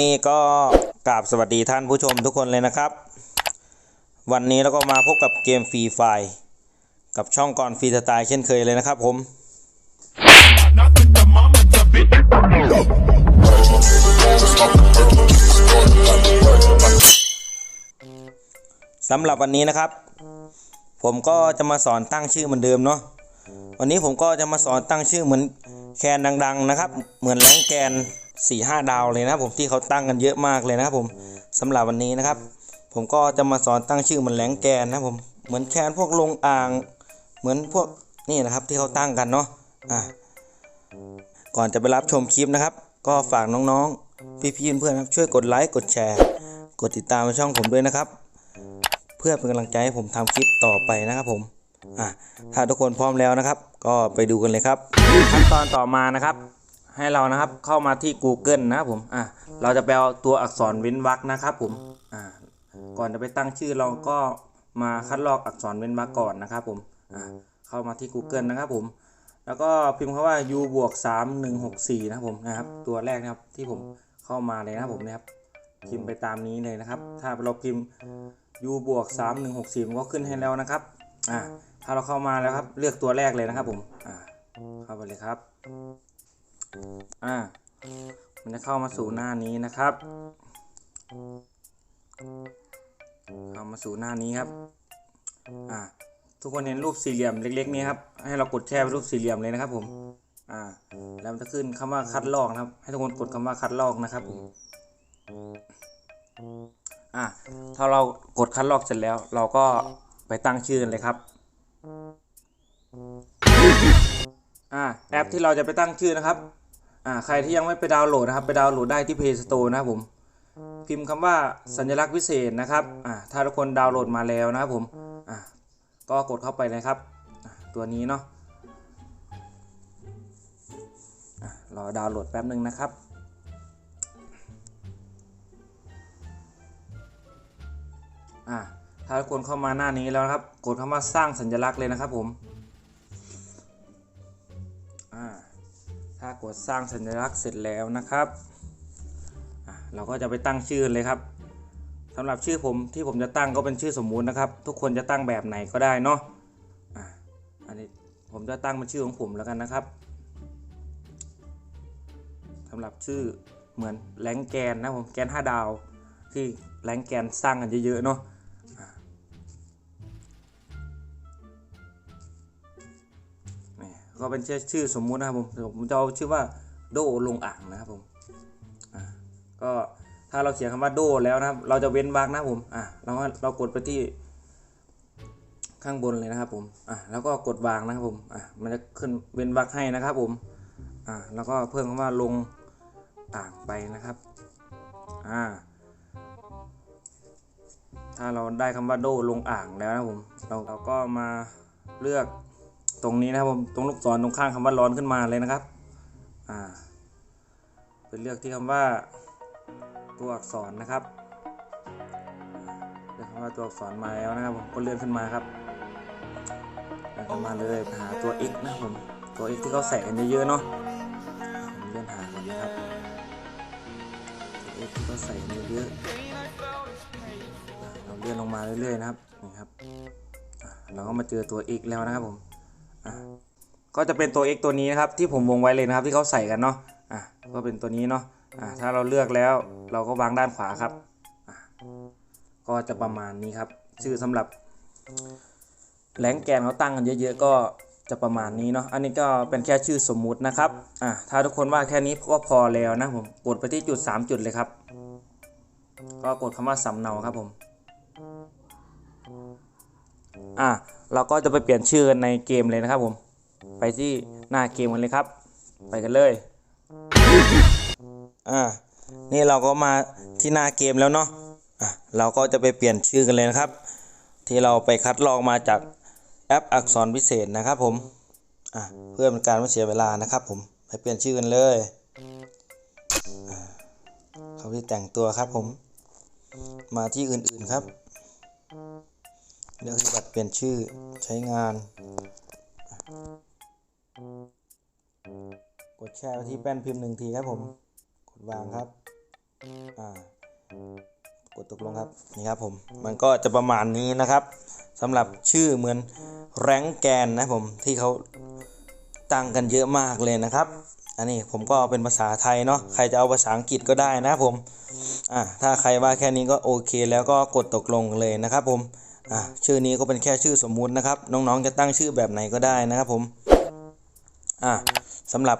นี่ก็กราบสวัสดีท่านผู้ชมทุกคนเลยนะครับ วันนี้เราก็มาพบกับเกมฟรีไฟกับช่องก่อนฟรีสไตล์เช่นเคยเลยนะครับผมสำหรับวันนี้นะครับ ผมก็จะมาสอนตั้งชื่อเหมือนเดิมเนาะวันนี้ผมก็จะมาสอนตั้งชื่อเหมือนแคนดัง ๆนะครับ เหมือนแรงแกน 4ี่ห้าดาวเลยนะผมที่เขาตั้งกันเยอะมากเลยนะครับผมสำหรับวันนี้นะครับ ผมก็จะมาสอนตั้งชื่อเหมือนแรงแกนนะผมเหมือนแคนพวกลงอ่างเหมือนพวกนี่นะครับที่เขาตั้งกันเนาะอะก่อนจะไปรับชมคลิปนะครับ ก็ฝากน้องๆ พี่ๆเพื่อนๆครับช่วยกดไลค์กดแชร์ กดติดตามช่องผมด้วยนะครับ เพื่อเป็นกำลังใจให้ผมทำคลิปต่อไปนะครับผมอะถ้าทุกคนพร้อมแล้วนะครับ ก็ไปดูกันเลยครับ ขั้นตอนต่อมานะครับ ให้เรานะครับเข้ามาที่ Google นะครับผมอะเราจะไปเอาตัวอักษรเว้นวรรคนะครับผมอ่าก่อนจะไปตั้งชื่อเราก็มาคัดลอกอักษรเว้นวรรคก่อนนะครับผมอ่าเข้ามาที่ Google นะครับผม แล้วก็พิมพ์คำว่า u บวก3 1 6 4นะครับผมนะครับ ตัวแรกนะครับที่ผมเข้ามาเลยนะครับผมนะครับพิมพ์ไปตามนี้เลยนะครับ ถ้าเราพิมพ์ u บวก3 1 6 4มันก็ขึ้นให้แล้วนะครับอ่าถ้าเราเข้ามาแล้วครับเลือกตัวแรกเลยนะครับผมอ่าเข้าไปเลยครับ อ่า มันจะเข้ามาสู่หน้านี้นะครับ เข้ามาสู่หน้านี้ครับ อ่า ทุกคนเห็นรูปสี่เหลี่ยมเล็ก ๆ นี้ครับ ให้เรากดแช่ไปรูปสี่เหลี่ยมเลยนะครับ ผม อ่า แล้วมันจะขึ้นคำว่าคัดลอกนะครับ ให้ทุกคนกดคำว่าคัดลอกนะครับผมอะถ้าเรากดคัดลอกเสร็จแล้ว เราก็ไปตั้งชื่อกันเลยครับ อ่าแอปที่เราจะไปตั้งชื่อนะครับ อ่าใครที่ยังไม่ไปดาวน์โหลดนะครับ ไปดาวน์โหลดได้ที่ Play Store นะครับผม พิมพ์คำว่าสัญลักษณ์พิเศษนะครับอ่าถ้าทุกคนดาวน์โหลดมาแล้วนะครับผมอ่าก็กดเข้าไปเลยครับ ตัวนี้เนาะรอดาวน์โหลดแป๊บหนึ่งนะครับอ่าถ้าทุกคนเข้ามาหน้านี้แล้วนะครับ กดคำว่าสร้างสัญลักษณ์เลยนะครับผมอ่า ถ้ากดสร้างสัญลักษณ์เสร็จแล้วนะครับเราก็จะไปตั้งชื่อเลยครับสำหรับชื่อผมที่ผมจะตั้งก็เป็นชื่อสมมุตินะครับ ทุกคนจะตั้งแบบไหนก็ได้เนาะอันนี้ผมจะตั้งเป็นชื่อของผมแล้วกันนะครับสำหรับชื่อเหมือนแรงแกนนะผมแกน 5 ดาว ที่แรงแกนสร้างกันเยอะๆเนาะ ก็เป็นชื่อชื่อสมมุตินะครับผมผมจะเอาชื่อว่าโดลงอ่างนะครับผมก็ถ้าเราเขียนคำว่าโดแล้วนะครับ เราจะเว้นวรรคนะครับผมอ่าเราเรากดไปที่ข้างบนเลยนะครับผมอ่าแล้วก็กดวางนะครับผมอ่ามันจะขึ้นเว้นวรรคให้นะครับผมอ่าแล้วก็เพิ่มคำว่าลงอ่างไปนะครับอ่าถ้าเราได้คำว่าโดลงอ่างแล้วนะครับผมเราเราก็มาเลือก ตรงนี้นะครับผมตรงลูกศรตรงข้างคำว่าร้อนขึ้นมาเลยนะครับอ่าเป็นเลือกที่คำว่าตัวอักษรนะครับเลือกคำว่าตัวอักษรมาแล้วนะครับผมก็เลื่อนขึ้นมาครับเลื่อนขึ้นมาเลยหาตัว x นะผมตัว x ที่เขาใส่กันเยอะๆเนาะผมเลื่อนหาก่อนนะครับตัว x ที่เขาใส่กันเยอะๆเราเลื่อนลงมาเรื่อยๆนะครับนี่ครับเราก็มาเจอตัว x แล้วนะครับผม ก็จะเป็นตัว x ตัวนี้นะครับที่ผมวงไว้เลยนะครับที่เขาใส่กันเนาะอะก็เป็นตัวนี้เนาะอะถ้าเราเลือกแล้วเราก็วางด้านขวาครับอะก็จะประมาณนี้ครับ ชื่อสำหรับแหลงแกนเขาตั้งกันเยอะๆก็จะประมาณนี้เนาะอันนี้ก็เป็นแค่ชื่อสมมุตินะครับอะถ้าทุกคนว่าแค่นี้ก็พอแล้วนะผมกดไปที่จุด 3 จุดเลยครับ ก็กดคำว่าสำเนาครับผม อะเราก็จะไปเปลี่ยนชื่อกันในเกมเลยนะครับผม ไปที่หน้าเกมกันเลยครับ ไปกันเลย อ่า นี่เราก็มาที่หน้าเกมแล้วเนาะ อะ เราก็จะไปเปลี่ยนชื่อกันเลยนะครับ ที่เราไปคัดลอกมาจากแอปอักษรพิเศษนะครับผม อะ เพื่อเป็นการไม่เสียเวลานะครับผม ไปเปลี่ยนชื่อกันเลยเขาที่แต่งตัวครับผม มาที่อื่นๆครับ เลือกที่บัตรเปลี่ยนชื่อใช้งาน กดแชร์ไปที่แป้นพิมพ์หนึ่งทีครับผม กดวางครับ อ่ากดตกลงครับนี่ครับผม มันก็จะประมาณนี้นะครับสำหรับชื่อเหมือนแรงแกนนะผมที่เขาตั้งกันเยอะมากเลยนะครับ อันนี้ผมก็เป็นภาษาไทยเนาะใครจะเอาภาษาอังกฤษก็ได้นะผมอ่าถ้าใครว่าแค่นี้ก็โอเค แล้วก็กดตกลงเลยนะครับผม อ่าชื่อนี้ก็เป็นแค่ชื่อสมมุตินะครับ น้องๆจะตั้งชื่อแบบไหนก็ได้นะครับผมอ่าสำหรับ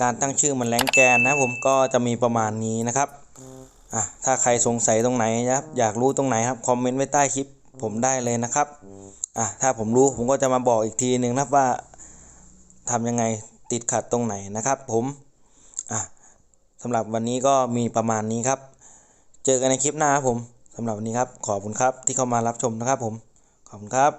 การตั้งชื่อมันแรงแกนนะผมก็จะมีประมาณนี้นะครับอะถ้าใครสงสัยตรงไหนนะครับอยากรู้ตรงไหนครับคอมเมนต์ไว้ใต้คลิปผมได้เลยนะครับอะถ้าผมรู้ผมก็จะมาบอกอีกทีหนึ่งนะว่าทำยังไงติดขัดตรงไหนนะครับ ผมอะสำหรับวันนี้ก็มีประมาณนี้ครับ เจอกันในคลิปหน้าครับผม สำหรับวันนี้ครับ ขอบคุณครับที่เข้ามารับชมนะครับผม ขอบคุณครับ